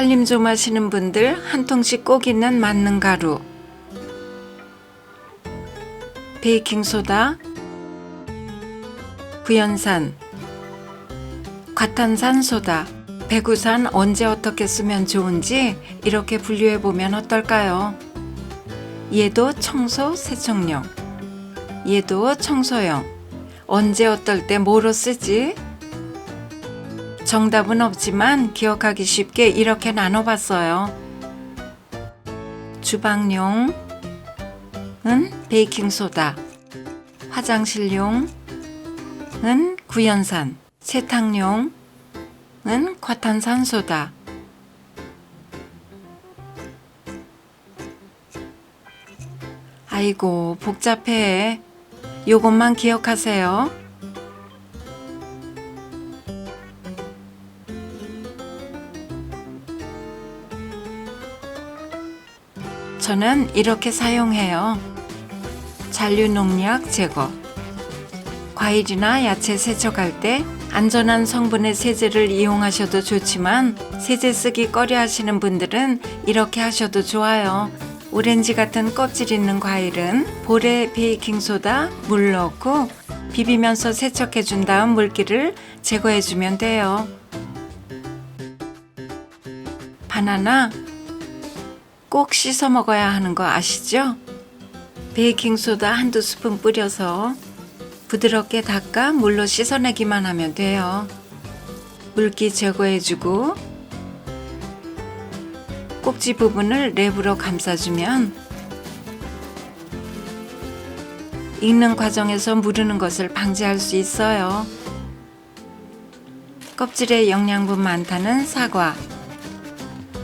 살림 좀 하시는 분들 한 통씩 꼭 있는 맞는 가루. 베이킹소다. 구연산. 과탄산소다. 배구산 언제 어떻게 쓰면 좋은지 이렇게 분류해 보면 어떨까요? 얘도 청소 세척용. 얘도 청소용. 언제 어떨 때 뭐로 쓰지? 정답은 없지만 기억하기 쉽게 이렇게 나눠봤어요. 주방용은 베이킹소다, 화장실용은 구연산, 세탁용은 과탄산소다. 아이고, 복잡해. 요것만 기억하세요. 저는 이렇게 사용해요. 잔류 농약 제거. 과일이나 야채 세척할 때 안전한 성분의 세제를 이용하셔도 좋지만 세제 쓰기 꺼려 하시는 분들은 이렇게 하셔도 좋아요. 오렌지 같은 껍질 있는 과일은 볼에 베이킹소다, 물 넣고 비비면서 세척해 준 다음 물기를 제거해 주면 돼요. 바나나 꼭 씻어 먹어야 하는 거 아시죠? 베이킹소다 한두 스푼 뿌려서 부드럽게 닦아 물로 씻어내기만 하면 돼요. 물기 제거해주고 꼭지 부분을 랩으로 감싸주면 익는 과정에서 무르는 것을 방지할 수 있어요. 껍질에 영양분 많다는 사과.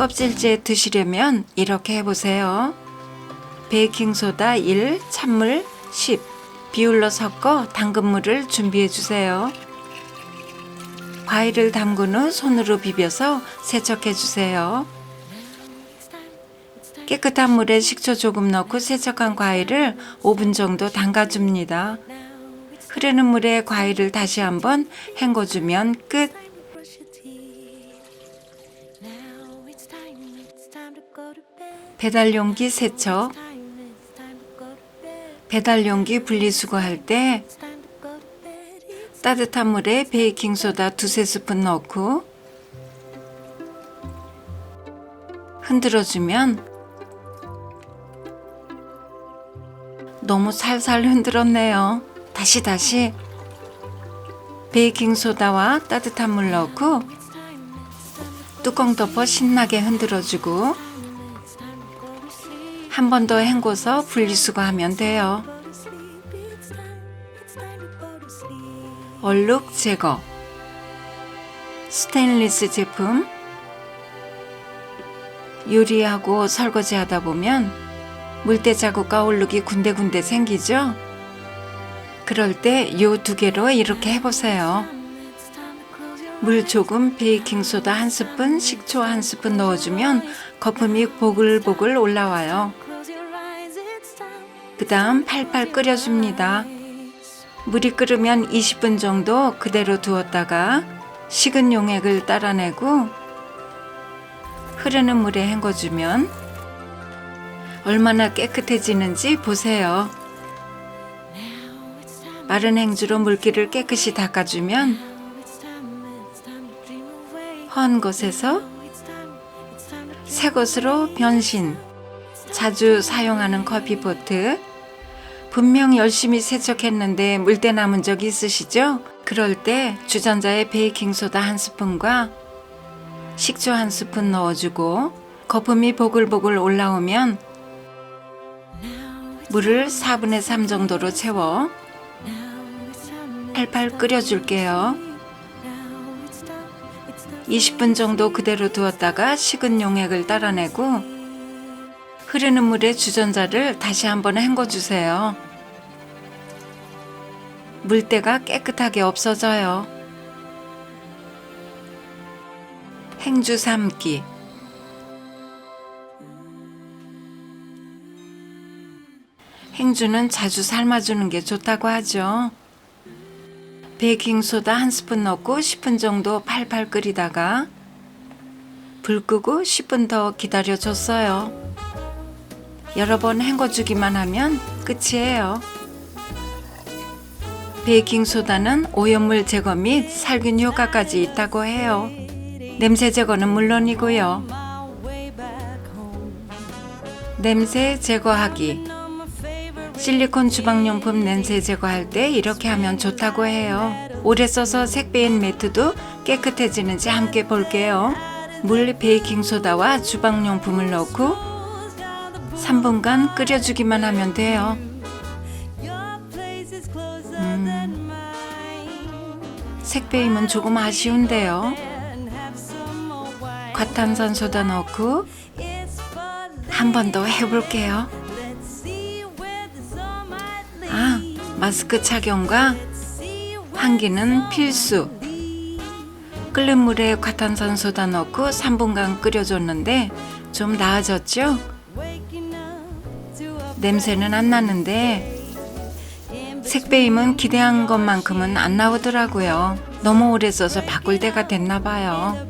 껍질째 드시려면 이렇게 해보세요. 베이킹소다 1, 찬물 10, 비율로 섞어 담근물을 준비해 주세요. 과일을 담근 후 손으로 비벼서 세척해 주세요. 깨끗한 물에 식초 조금 넣고 세척한 과일을 5분 정도 담가줍니다. 흐르는 물에 과일을 다시 한번 헹궈주면 끝. 배달 용기 세척. Time, it's time to go to bed. 배달 용기 분리수거할 때 따뜻한 물에 베이킹소다 두세 스푼 넣고 흔들어주면 너무 살살 흔들었네요. 다시 다시 베이킹소다와 따뜻한 물 넣고 뚜껑 덮어 신나게 흔들어주고 한 번 더 헹궈서 분리수거하면 돼요. 얼룩 제거 스테인리스 제품 요리하고 설거지 하다 보면 물때 자국과 얼룩이 군데군데 생기죠? 그럴 때 요 두 개로 이렇게 해보세요. 물 조금, 베이킹소다 한 스푼, 식초 한 스푼 넣어주면 거품이 보글보글 올라와요. 다음 팔팔 끓여줍니다. 물이 끓으면 20분 정도 그대로 두었다가 식은 용액을 따라내고 흐르는 물에 헹궈주면 얼마나 깨끗해지는지 보세요. 마른 행주로 물기를 깨끗이 닦아주면. 허한 곳에서 새 것으로 변신. 자주 사용하는 커피포트. 분명 열심히 세척했는데 물때 남은 적 있으시죠? 그럴 때 주전자에 베이킹소다 한 스푼과 식초 한 스푼 넣어주고 거품이 보글보글 올라오면 물을 4분의 3 정도로 채워 팔팔 끓여줄게요. 20분 정도 그대로 두었다가 식은 용액을 따라내고 흐르는 물에 주전자를 다시 한번 헹궈주세요. 물때가 깨끗하게 없어져요. 행주 삶기 행주는 자주 삶아주는 게 좋다고 하죠. 베이킹소다 한 스푼 넣고 10분 정도 팔팔 끓이다가 불 끄고 10분 더 기다려줬어요. 여러 번 헹궈주기만 하면 끝이에요. 베이킹소다는 오염물 제거 및 살균 효과까지 있다고 해요. 냄새 제거는 물론이고요. 냄새 제거하기. 실리콘 주방용품 냄새 제거할 때 이렇게 하면 좋다고 해요. 오래 써서 색 베인 매트도 깨끗해지는지 함께 볼게요. 물 베이킹소다와 주방용품을 넣고 3분간 끓여주기만 하면 돼요. 음, 색배임은 조금 아쉬운데요. 과탄산소다 넣고 한 번 더 해볼게요. 아, 마스크 착용과 환기는 필수. 끓는 물에 과탄산소다 넣고 3분간 끓여줬는데 좀 나아졌죠? 냄새는 안 나는데 색배임은 기대한 것만큼은 안 나오더라고요. 너무 오래 써서 바꿀 때가 됐나 봐요.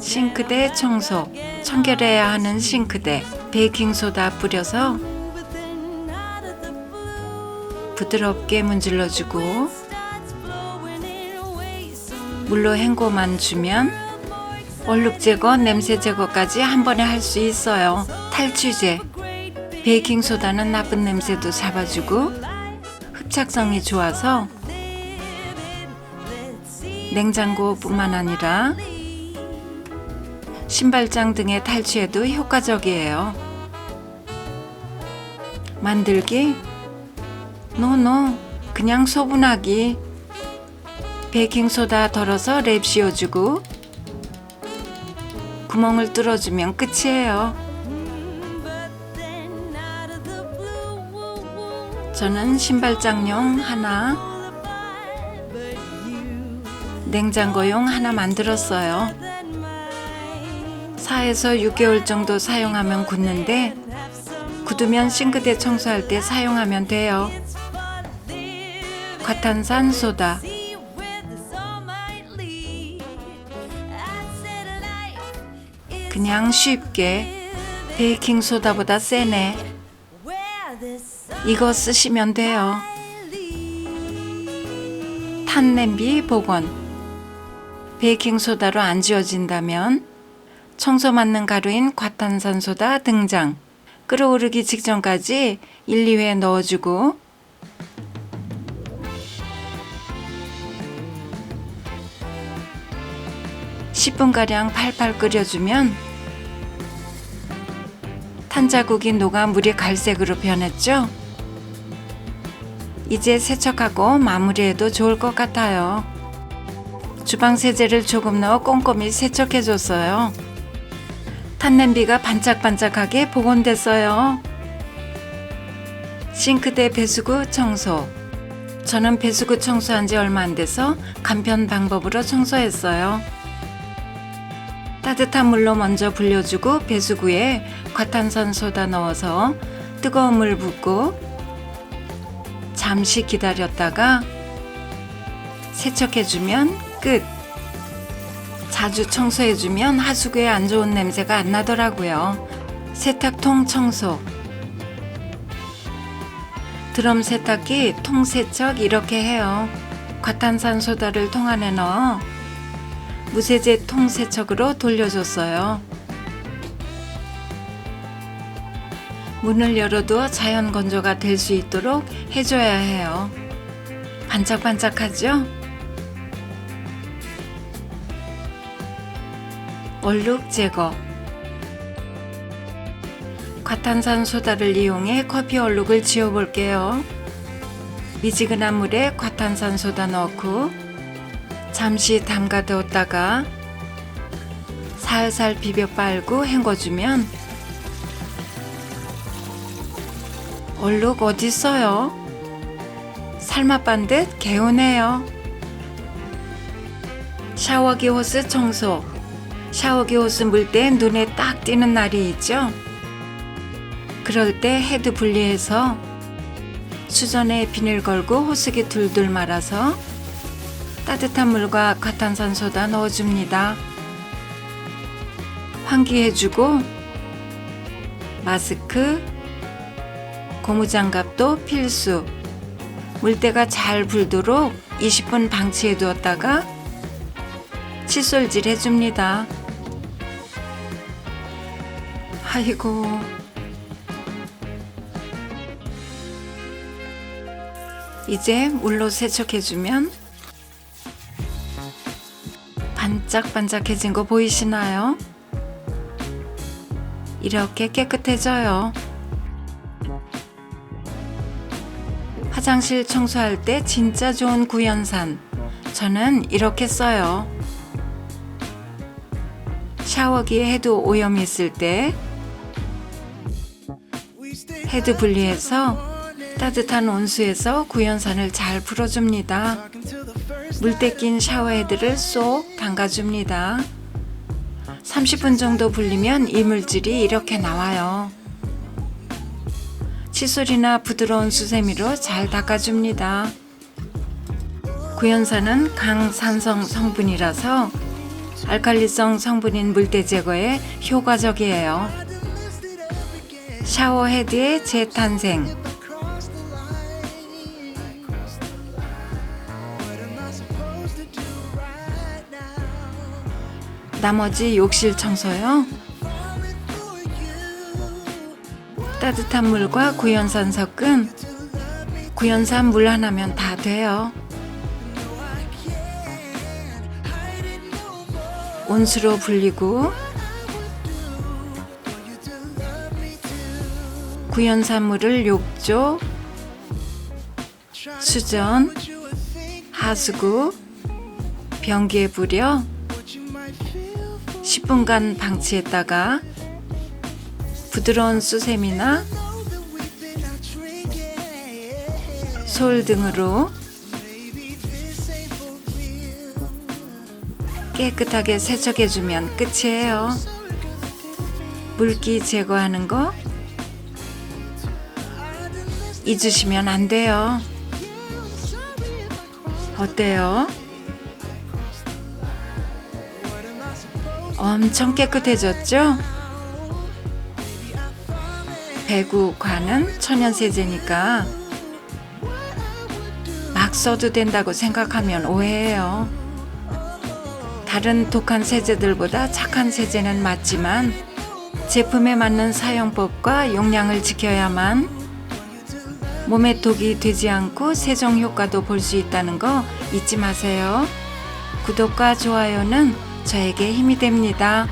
싱크대 청소. 청결해야 하는 싱크대. 베이킹소다 뿌려서 부드럽게 문질러주고 물로 헹궈만 주면 얼룩 제거, 냄새 제거까지 한 번에 할 수 있어요. 탈취제. 베이킹 소다는 나쁜 냄새도 잡아주고 흡착성이 좋아서 냉장고뿐만 아니라 신발장 등의 탈취에도 효과적이에요. 만들기? 노노, 그냥 소분하기. 베이킹소다 덜어서 랩 씌워주고 구멍을 뚫어주면 끝이에요. 저는 신발장용 하나, 냉장고용 하나 만들었어요. 4에서 6개월 정도 사용하면 굳는데 굳으면 싱크대 청소할 때 사용하면 돼요. 과탄산 소다. 그냥 쉽게 베이킹 소다보다 세네. 이거 쓰시면 돼요. 탄 냄비 복원. 베이킹 소다로 안 지워진다면 청소 맞는 가루인 과탄산소다 등장. 끓어오르기 직전까지 1, 2회 넣어주고 (10분) 가량 팔팔 끓여주면 탄자국이 녹아 물이 갈색으로 변했죠. 이제 세척하고 마무리해도 좋을 것 같아요. 주방 세제를 조금 넣어 꼼꼼히 세척해줬어요. 탄냄비가 반짝반짝하게 복원됐어요. 싱크대 배수구 청소. 저는 배수구 청소한 지 얼마 안 돼서 간편 방법으로 청소했어요. 따뜻한 물로 먼저 불려주고 배수구에 과탄산 소다 넣어서 뜨거운 물 붓고 잠시 기다렸다가 세척해주면 끝. 자주 청소해주면 하수구에 안 좋은 냄새가 안 나더라고요. 세탁통 청소. 드럼 세탁기 통 세척 이렇게 해요. 과탄산 소다를 통 안에 넣어 무세제 통 세척으로 돌려줬어요. 문을 열어두어 자연 건조가 될 수 있도록 해줘야 해요. 반짝반짝하죠? 얼룩 제거. 과탄산 소다를 이용해 커피 얼룩을 지워볼게요. 미지근한 물에 과탄산 소다 넣고 잠시 담가두었다가 살살 비벼 빨고 헹궈주면 얼룩 어딨어요? 삶아빤 듯 개운해요. 샤워기 호스 청소. 샤워기 호스 물 때 눈에 딱 띄는 날이 있죠? 그럴 때 헤드 분리해서 수전에 비닐 걸고 호스기 둘둘 말아서 따뜻한 물과 과탄산소다 넣어줍니다. 환기해주고 마스크, 고무장갑도 필수. 물때가 잘 불도록 20분 방치해 두었다가 칫솔질 해줍니다. 아이고. 이제 물로 세척해주면 반짝반짝해진 거 보이시나요? 이렇게 깨끗해져요. 화장실 청소할 때 진짜 좋은 구연산. 저는 이렇게 써요. 샤워기에 헤드 오염이 있을 때 헤드 분리해서 따뜻한 온수에서 구연산을 잘 풀어줍니다. 물때 낀 샤워 헤드를 쏙 담가줍니다. 30분 정도 불리면 이물질이 이렇게 나와요. 칫솔이나 부드러운 수세미로 잘 닦아줍니다. 구연산은 강산성 성분이라서 알칼리성 성분인 물때 제거에 효과적이에요. 샤워 헤드의 재탄생. 나머지 욕실 청소요. 따뜻한 물과 구연산 섞은 구연산 물 하나면 다 돼요. 온수로 불리고 구연산 물을 욕조, 수전, 하수구, 변기에 부려 10분간 방치했다가 부드러운 수세미나 솔 등으로 깨끗하게 세척해주면 끝이에요. 물기 제거하는 거 잊으시면 안 돼요. 어때요? 엄청 깨끗해졌죠? 배구, 관은 천연세제니까 막 써도 된다고 생각하면 오해예요. 다른 독한 세제들보다 착한 세제는 맞지만 제품에 맞는 사용법과 용량을 지켜야만 몸에 독이 되지 않고 세정 효과도 볼 수 있다는 거 잊지 마세요. 구독과 좋아요는 저에게 힘이 됩니다.